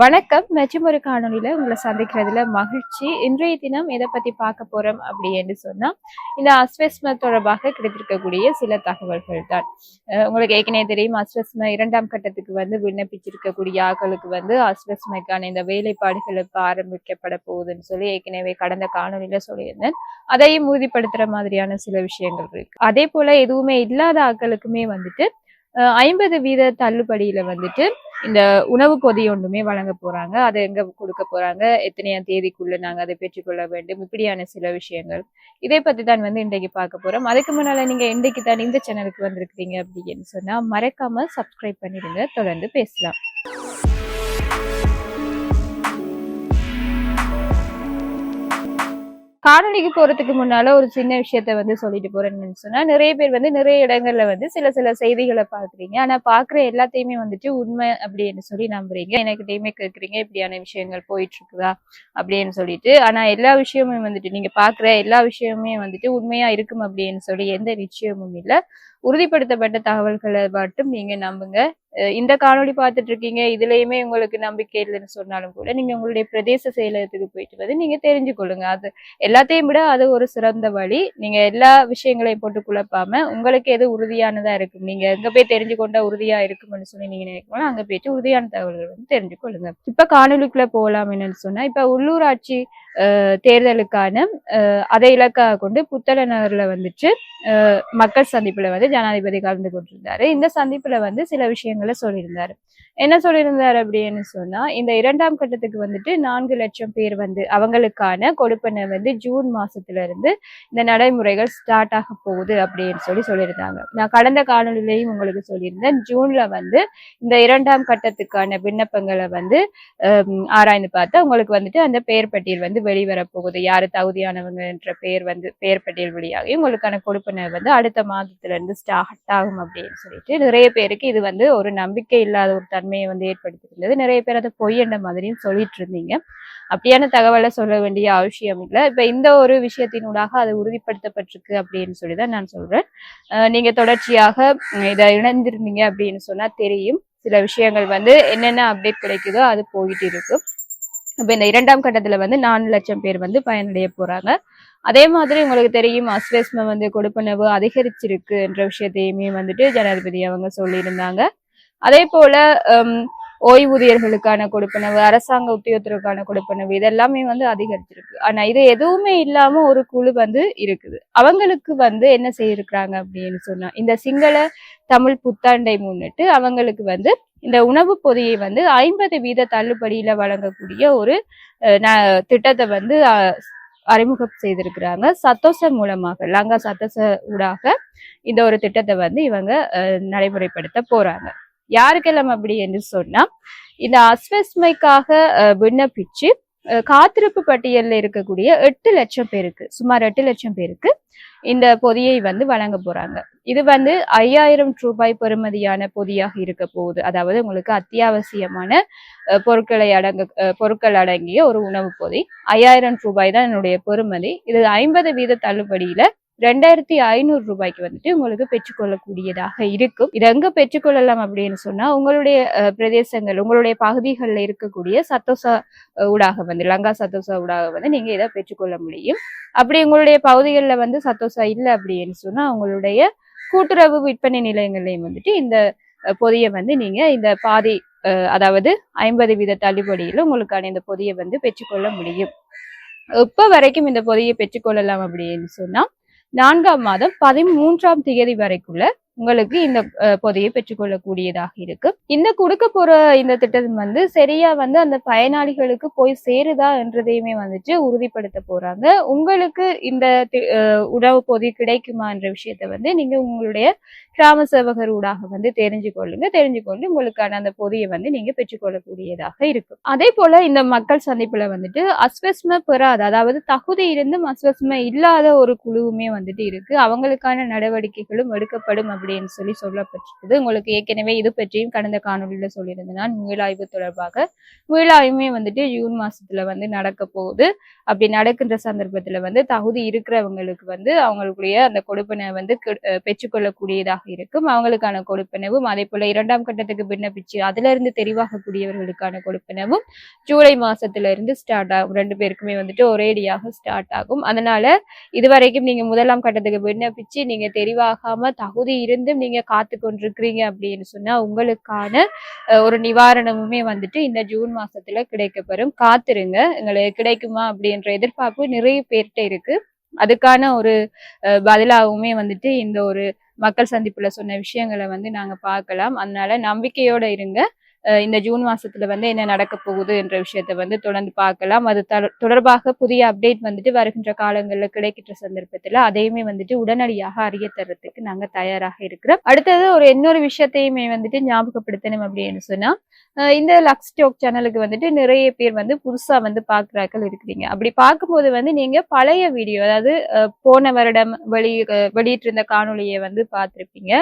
வணக்கம். மற்றும் ஒரு காணொலியில உங்களை சந்திக்கிறதுல மகிழ்ச்சி. இன்றைய தினம் எதை பத்தி பார்க்க போறோம் அப்படின்னு சொன்னா இந்த அஸ்வஸ்ம தொடர்பாக கிடைத்திருக்கக்கூடிய சில தகவல்கள் தான். உங்களுக்கு ஏற்கனவே தெரியும் அஸ்வஸ்ம இரண்டாம் கட்டத்துக்கு வந்து விண்ணப்பிச்சிருக்கக்கூடிய ஆக்களுக்கு வந்து அஸ்வஸ்மைக்கான இந்த வேலைப்பாடுகள் ஆரம்பிக்கப்பட போகுதுன்னு சொல்லி ஏற்கனவே கடந்த காணொலியில சொல்லியிருந்தேன். அதையும் உறுதிப்படுத்துற மாதிரியான சில விஷயங்கள் இருக்கு. அதே போல எதுவுமே இல்லாத ஆக்களுக்குமே வந்துட்டு ஐம்பது வீத தள்ளுபடியில வந்துட்டு இந்த உணவு கொதி ஒன்றுமே வழங்க போறாங்க. அதை எங்க கொடுக்க போறாங்க? எத்தனையாம் தேதிக்குள்ள நாங்க அதை பெற்றுக்கொள்ள வேண்டும்? இப்படியான சில விஷயங்கள். இதை பத்தி தான் வந்து இன்றைக்கு பார்க்க போறோம். அதுக்கு முன்னால நீங்க இன்றைக்கு தான் இந்த சேனலுக்கு வந்திருக்கிறீங்க அப்படின்னு சொன்னா மறக்காம சப்ஸ்கிரைப் பண்ணிருங்க தொடர்ந்து பேசலாம். காணொலிக்கு போறதுக்கு முன்னால ஒரு சின்ன விஷயத்த வந்து சொல்லிட்டு போறேன்னு சொன்னா நிறைய பேர் வந்து நிறைய இடங்கள்ல வந்து சில சில செய்திகளை பாக்குறீங்க ஆனா பாக்குற எல்லாத்தையுமே வந்துட்டு உண்மை அப்படின்னு சொல்லி நம்புறீங்க. எனக்கு டைமே கேக்குறீங்க இப்படியான விஷயங்கள் போயிட்டு இருக்குதா அப்படின்னு சொல்லிட்டு. ஆனா எல்லா விஷயமும் வந்துட்டு நீங்க பாக்குற எல்லா விஷயமுமே வந்துட்டு உண்மையா இருக்கும் அப்படின்னு சொல்லி எந்த நிச்சயமும் இல்ல. உறுதிப்படுத்தப்பட்ட தகவல்களை மட்டும் நீங்க நம்புங்க. இந்த காணொளி பார்த்துட்டு இருக்கீங்க இதுலயுமே உங்களுக்கு நம்பிக்கை இல்லைன்னு சொன்னாலும் கூட நீங்க உங்களுடைய பிரதேச செயலகத்துக்கு போயிட்டு வந்து நீங்க தெரிஞ்சு கொள்ளுங்க. அது எல்லாத்தையும் விட அது ஒரு சிறந்த வழி. நீங்க எல்லா விஷயங்களையும் போட்டு குழப்பாம உங்களுக்கு எது உறுதியானதா இருக்கும் நீங்க எங்க போய் தெரிஞ்சு கொண்டா உறுதியா இருக்கும்னு சொல்லி நீங்க நினைக்கணும் அங்க போயிட்டு உறுதியான தகவல்கள் வந்து தெரிஞ்சு கொள்ளுங்க. இப்ப காணொலிக்குள்ள போகலாம் என்னன்னு சொன்னா இப்ப உள்ளூராட்சி தேர்தலுக்கான அதை இலக்காக கொண்டு புத்தள நகர்ல வந்துட்டு அஹ், மக்கள் சந்திப்புல வந்து ஜனாதிபதி கலந்து கொண்டிருந்தாரு. இந்த சந்திப்புல வந்து சில விஷயங்களை சொல்லியிருந்தாரு. என்ன சொல்லியிருந்தார் அப்படின்னு சொன்னா இந்த இரண்டாம் கட்டத்துக்கு வந்துட்டு நான்கு லட்சம் பேர் வந்து அவங்களுக்கான கொடுப்பனை வந்து ஜூன் மாசத்துல இருந்து இந்த நடைமுறைகள் ஸ்டார்ட் ஆக போகுது அப்படின்னு சொல்லி சொல்லியிருந்தாங்க. நான் கடந்த காணொலியிலையும் உங்களுக்கு சொல்லியிருந்தேன் ஜூன்ல வந்து இந்த இரண்டாம் கட்டத்துக்கான விண்ணப்பங்களை வந்து ஆராய்ந்து பார்த்தா உங்களுக்கு வந்துட்டு அந்த பெயர் பட்டியல் வந்து வெளிவர போகுது. யாரு தகுதியானவங்க என்ற பெயர் வந்து பெயர் பட்டியல் வழியாகி உங்களுக்கான கொடுப்பனை வந்து அடுத்த மாதத்துல இருந்து ஸ்டார்ட் ஆகும் அப்படின்னு சொல்லிட்டு நிறைய பேருக்கு இது வந்து ஒரு நம்பிக்கை இல்லாத ஒரு தன்மையை வந்து ஏற்படுத்தியிருந்தது. நிறைய பேர் அதை பொய் மாதிரியும் சொல்லிட்டு இருந்தீங்க அப்படியான தகவலை சொல்ல வேண்டிய அவசியம் இல்லை. இப்ப இந்த ஒரு விஷயத்தினூடாக அது உறுதிப்படுத்தப்பட்டிருக்கு அப்படின்னு சொல்லி தான் நான் சொல்றேன். நீங்கள் நீங்க தொடர்ச்சியாக இதை இணைந்திருந்தீங்க அப்படின்னு சொன்னா தெரியும். சில விஷயங்கள் வந்து என்னென்ன அப்டேட் கிடைக்குதோ அது போயிட்டு இருக்கும் இப்ப இந்த இரண்டாம் கட்டத்துல வந்து நாலு லட்சம் பேர் வந்து பயனடைய போறாங்க. அதே மாதிரி உங்களுக்கு தெரியும் அஸ்வேஸ்ம வந்து கொடுப்பனவு அதிகரிச்சிருக்கு என்ற விஷயத்தையுமே வந்துட்டு ஜனாதிபதி அவங்க சொல்லியிருந்தாங்க. அதே போல ஓய்வூதியர்களுக்கான கொடுப்பனவு அரசாங்க உத்தியோகத்திற்கான கொடுப்பனவு இதெல்லாமே வந்து அதிகரிச்சிருக்கு. ஆனா இது எதுவுமே இல்லாம ஒரு குழு வந்து இருக்குது. அவங்களுக்கு வந்து என்ன செய்யிருக்கிறாங்க அப்படின்னு சொன்னா இந்த சிங்கள தமிழ் புத்தாண்டை முன்னிட்டு அவங்களுக்கு வந்து இந்த உணவு பொதியை வந்து ஐம்பது வீத தள்ளுபடியில வழங்கக்கூடிய ஒரு ந- திட்டத்தை வந்து அறிமுகம் செய்திருக்கிறாங்க. சத்தோச மூலமாக லங்கா சத்தோச ஊடாக இந்த ஒரு திட்டத்தை வந்து இவங்க நடைமுறைப்படுத்த போறாங்க. யாருக்கெல்லாம் அப்படி என்று சொன்னா இந்த அஸ்வஸ்மைக்காக விண்ணப்பிச்சு காத்திருப்பு பட்டியலில் இருக்கக்கூடிய எட்டு லட்சம் பேருக்கு சுமார் எட்டு லட்சம் பேருக்கு இந்த பொதியை வந்து வழங்க போறாங்க. இது வந்து ஐயாயிரம் ரூபாய் பெறுமதியான பொதியாக இருக்க போகுது. அதாவது உங்களுக்கு அத்தியாவசியமான பொருட்களை அடங்க பொருட்கள் அடங்கிய ஒரு உணவு பொதி. ஐயாயிரம் ரூபாய் தான் என்னுடைய பெறுமதி. இது ஐம்பது வீத தள்ளுபடியில ரெண்டாயிரத்தி ஐநூறு ரூபாய்க்கு வந்துட்டு உங்களுக்கு பெற்றுக்கொள்ளக்கூடியதாக இருக்கும். இது எங்க பெற்றுக்கொள்ளலாம் அப்படின்னு சொன்னா உங்களுடைய பிரதேசங்கள் உங்களுடைய பகுதிகளில் இருக்கக்கூடிய சத்தோசா ஊடாக வந்து லங்கா சத்தோசா ஊடாக வந்து நீங்க இதை பெற்றுக்கொள்ள முடியும். அப்படி உங்களுடைய பகுதிகளில் வந்து சத்தோசா இல்லை அப்படின்னு சொன்னா உங்களுடைய கூட்டுறவு விற்பனை நிலையங்களையும் வந்துட்டு இந்த பொதியை வந்து நீங்க இந்த பாதி அதாவது ஐம்பது வீத தள்ளுபடியில் உங்களுக்கான இந்த பொதியை வந்து பெற்றுக்கொள்ள முடியும். இப்போ வரைக்கும் இந்த பொதியை பெற்றுக்கொள்ளலாம் அப்படின்னு சொன்னா நான்காம் மாதம் பதிமூன்றாம் தேதி வரைக்குள்ள உங்களுக்கு இந்த பொதையை பெற்றுக்கொள்ளக்கூடியதாக இருக்கு. இந்த கொடுக்க போற இந்த திட்டம் வந்து சரியா வந்து அந்த பயனாளிகளுக்கு போய் சேருதா என்றதையுமே வந்துட்டு உறுதிப்படுத்த போறாங்க. உங்களுக்கு இந்த தி- உணவு பொதி கிடைக்குமா என்ற விஷயத்த வந்து நீங்க உங்களுடைய கிராம சேவகர் ஊடாக வந்து தெரிஞ்சு கொள்ளுங்க தெரிஞ்சு கொண்டு உங்களுக்கான அந்த பொதியை வந்து நீங்க பெற்றுக்கொள்ளக்கூடியதாக இருக்கும் அதே போல இந்த மக்கள் சந்திப்புல வந்துட்டு அஸ்வஸ்ம பெறாத அதாவது தகுதி இருந்தும் அஸ்வஸ்ம இல்லாத ஒரு குழுவுமே வந்துட்டு இருக்கு. அவங்களுக்கான நடவடிக்கைகளும் எடுக்கப்படும் அப்படின்னு சொல்லி சொல்லப்பட்டிருக்குது. உங்களுக்கு ஏற்கனவே இது பற்றியும் கடந்த காணொலியில சொல்லியிருந்தேன் நான் மீளாய்வு தொடர்பாக மீளாய்வுமே வந்துட்டு ஜூன் மாசத்துல வந்து நடக்க போகுது. அப்படி நடக்கின்ற சந்தர்ப்பத்துல வந்து தகுதி இருக்கிறவங்களுக்கு வந்து அவங்களுக்குரிய அந்த கொடுப்பனை வந்து பெற்றுக்கொள்ளக்கூடியதாக இருக்கும். அவங்களுக்கான கொடுப்பனவும் அதே போல இரண்டாம் கட்டத்துக்கு விண்ணப்பிச்சு அதுல இருந்து தெரிவாகக்கூடியவர்களுக்கான கொடுப்பனவும் ஜூலை மாசத்துல இருந்து ஸ்டார்ட் ஆகும். ரெண்டு பேருக்குமே வந்துட்டு ஒரேடியாக ஸ்டார்ட் ஆகும். அதனால இதுவரைக்கும் நீங்க முதலாம் கட்டத்துக்கு விண்ணப்பிச்சு நீங்க தெரிவாகாம தகுதி இருந்தும் நீங்க காத்து கொண்டிருக்கிறீங்க அப்படின்னு சொன்னா உங்களுக்கான ஒரு நிவாரணமுமே வந்துட்டு இந்த ஜூன் மாசத்துல கிடைக்கப்பெறும். காத்திருங்க. எங்களுக்கு கிடைக்குமா அப்படின்ற எதிர்பார்ப்பு நிறைய பேர்கிட்ட இருக்கு. அதுக்கான ஒரு பதிலாகவுமே வந்துட்டு இந்த ஒரு மக்கள் சந்திப்புல சொன்ன விஷயங்களை வந்து நாங்க பார்க்கலாம். அதனால நம்பிக்கையோட இருங்க. இந்த ஜூன் மாசத்துல வந்து என்ன நடக்க போகுது என்ற விஷயத்தை வந்து தொடர்ந்து பார்க்கலாம். அது தொடர்பாக புதிய அப்டேட் வந்துட்டு வருகின்ற காலங்களில் கிடைக்கின்ற சந்தர்ப்பத்துல அதையுமே வந்துட்டு உடனடியாக அறிய தர்றதுக்கு நாங்க தயாராக இருக்கிறோம். அடுத்தது ஒரு இன்னொரு விஷயத்தையுமே வந்துட்டு ஞாபகப்படுத்தணும் அப்படின்னு சொன்னா இந்த லக்ஸ் ஸ்டோக் சேனலுக்கு வந்துட்டு நிறைய பேர் வந்து புதுசா வந்து பாக்குறாக்கள் இருக்கிறீங்க அப்படி பார்க்கும்போது வந்து நீங்க பழைய வீடியோ அதாவது போன வருடம் வெளி வெளியிட்டிருந்த காணொலியை வந்து பார்த்துருப்பீங்க.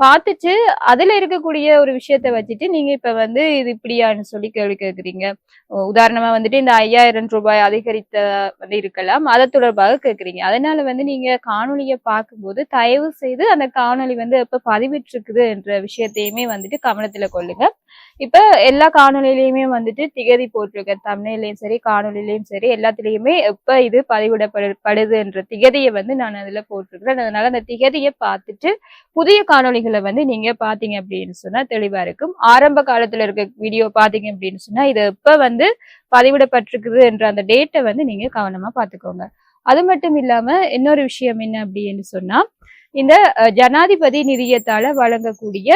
பார்த்துட்டு அதுல இருக்கக்கூடிய ஒரு விஷயத்த வச்சுட்டு நீங்க இப்ப வந்து இது இப்படியான்னு சொல்லி கேள்வி கேட்குறீங்க உதாரணமா வந்துட்டு இந்த ஐயாயிரம் ரூபாய் அதிகரித்த வந்து இருக்கலாம். அதை தொடர்பாக கேட்குறீங்க அதனால வந்து நீங்க காணொலியை பார்க்கும்போது தயவு செய்து அந்த காணொளி வந்து எப்ப பதிவிட்டிருக்குது என்ற விஷயத்தையுமே வந்துட்டு கவனத்துல கொள்ளுங்க. இப்ப எல்லா காணொளியிலயுமே வந்துட்டு திகதி போட்டிருக்கேன் தமிழ்லையும் சரி காணொளியிலயும் சரி எல்லாத்துலயுமே எப்ப இது பதிவிடப்படுதுன்ற திகதியை வந்து நான் அதுல போட்டிருக்கிறேன். அதனால அந்த திகதியை பார்த்துட்டு புதிய காணொளிகளை வந்து நீங்க பாத்தீங்க அப்படின்னு சொன்னா தெளிவா இருக்கும். ஆரம்ப காலத்துல இருக்க வீடியோ பாத்தீங்க அப்படின்னு சொன்னா இது எப்ப வந்து பதிவிடப்பட்டிருக்குது என்ற அந்த டேட்டை வந்து நீங்க கவனமா பாத்துக்கோங்க அது மட்டும் இல்லாம இன்னொரு விஷயம் என்ன அப்படின்னு சொன்னா இந்த ஜனாதிபதி நிதியத்தால வழங்கக்கூடிய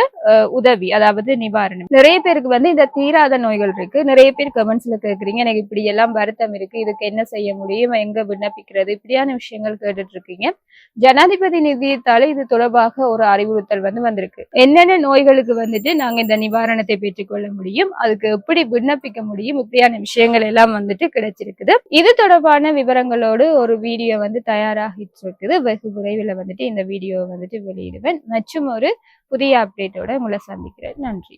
உதவி அதாவது நிவாரணம். நிறைய பேருக்கு வந்து இந்த தீராத நோய்கள் இருக்கு. நிறைய பேர் கமெண்ட்ஸ்ல கேக்குறீங்க எனக்கு இப்படி எல்லாம் வருத்தம் இருக்கு இதுக்கு என்ன செய்ய முடியும் எங்க விண்ணப்பிக்கிறது இப்படியான விஷயங்கள் கேட்டுட்டு இருக்கீங்க. ஜனாதிபதி நிதியத்தால இது தொடர்பாக ஒரு அறிவுறுத்தல் வந்து வந்திருக்கு. என்னென்ன நோய்களுக்கு வந்துட்டு நாங்க இந்த நிவாரணத்தை பெற்றுக்கொள்ள முடியும் அதுக்கு எப்படி விண்ணப்பிக்க முடியும் இப்படியான விஷயங்கள் எல்லாம் வந்துட்டு கிடைச்சிருக்குது. இது தொடர்பான விவரங்களோடு ஒரு வீடியோ வந்து தயாராகிட்டு இருக்குது. வெகு விரைவில் வந்துட்டு இந்த வீடியோ வீடியோ வந்துட்டு வெளியிடுவேன். மற்றும் ஒரு புதிய அப்டேட்டோட உங்களை சந்திக்கிறேன். நன்றி.